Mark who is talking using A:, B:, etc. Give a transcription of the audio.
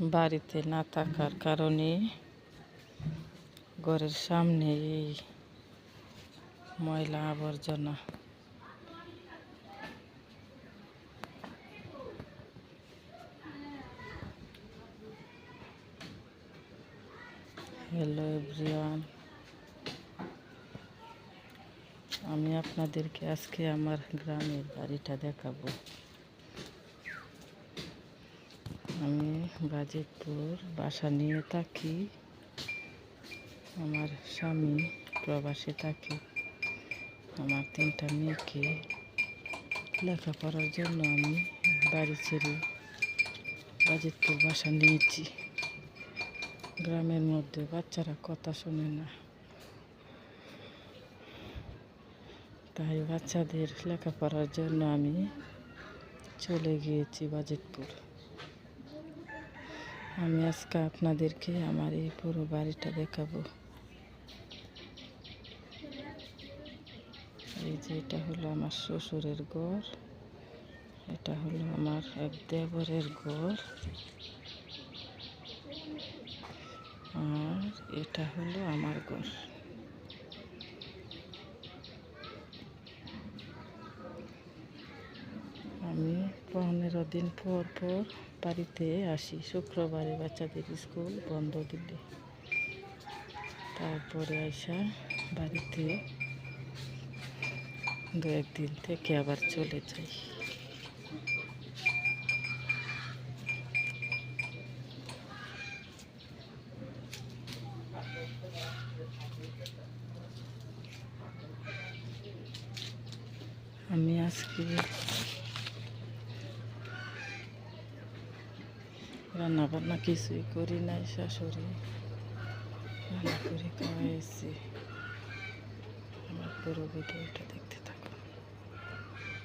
A: বাড়িতে না থাকার কারণে ঘরের সামনে এই ময়লা আবর্জনা। হ্যালো এভরিওয়ান আমি আপনাদেরকে আজকে আমার গ্রামের বাড়িটা দেখাবো। আমি গাজীপুর বাসা নিয়ে থাকি। আমার স্বামী প্রবাসে থাকে। আমার তিনটা মেয়েকে লেখাপড়ার জন্য আমি বাড়ি ছেড়ে গাজীপুর বাসা নিয়েছি। গ্রামের মধ্যে বাচ্চারা কথা শোনে না। তাই বাচ্চাদের লেখাপড়ার জন্য আমি চলে গিয়েছি বাজিতপুর আমি আজকে আপনাদেরকে আমার এই পুরো বাড়িটা দেখাবো। এই যে এটা হলো আমার শ্বশুরের ঘর, এটা হলো আমার এক দেবরের ঘর, আর এটা হলো আমার ঘর আমি পনেরো দিন পর পর বাড়িতে আসি। শুক্রবারে বাচ্চাদের স্কুল বন্ধ দিলে তারপরে আসা বাড়িতে দু একদিন থেকে আবার চলে যাই। আমি আজকে রান্না বান্না কিছুই করি নাই শাশুড়ি রান্না করে খাওয়াইছি। আমার পুরো ভিডিওটা